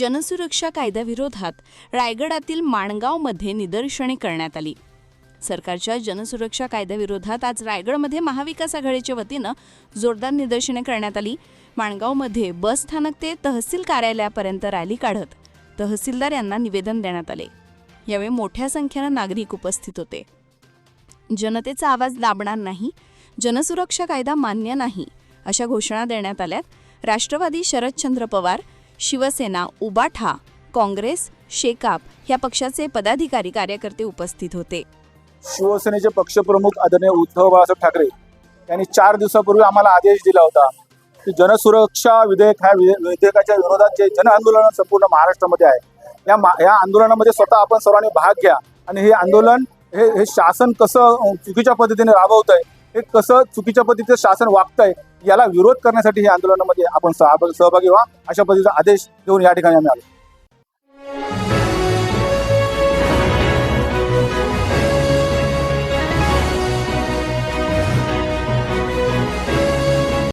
जनसुरक्षा कायद्याविरोधात रायगडातील माणगावमध्ये निदर्शने करण्यात आली. सरकारच्या जनसुरक्षा कायद्याविरोधात आज रायगडमध्ये महाविकास आघाडीच्या वतीनं जोरदार निदर्शने करण्यात आली. माणगावमध्ये बस स्थानक ते तहसील कार्यालयापर्यंत रॅली काढत तहसीलदार यांना निवेदन देण्यात आले. यावेळी मोठ्या संख्येनं नागरिक उपस्थित होते. जनतेचा आवाज दाबणार नाही जनसुरक्षा कायदा मान्य नाही अशा घोषणा देण्यात आल्यात. राष्ट्रवादी शरदचंद्र पवार शिवसेना उबाठा काँग्रेस शेकाप या पक्षाचे पदाधिकारी कार्यकर्ते उपस्थित होते. शिवसेनेचे पक्षप्रमुख आदरणीय उद्धव बाळासाहेब ठाकरे यांनी चार दिवसापूर्वी आम्हाला आदेश दिला होता की जनसुरक्षा विधेयक ह्या विधेयकाच्या विरोधात जे जन आंदोलन संपूर्ण महाराष्ट्रामध्ये आहे या मा या आंदोलनामध्ये स्वतः आपण सर्वांनी भाग घ्या आणि हे आंदोलन हे हे शासन कसं चुकीच्या पद्धतीने राबवत आहे हे कसं चुकीच्या पद्धतीचं शासन वागतंय याला विरोध करण्यासाठी हे आंदोलनामध्ये आपण सहभागी व्हा. अशा पद्धतीचा आदेश घेऊन या ठिकाणी आम्ही आलो.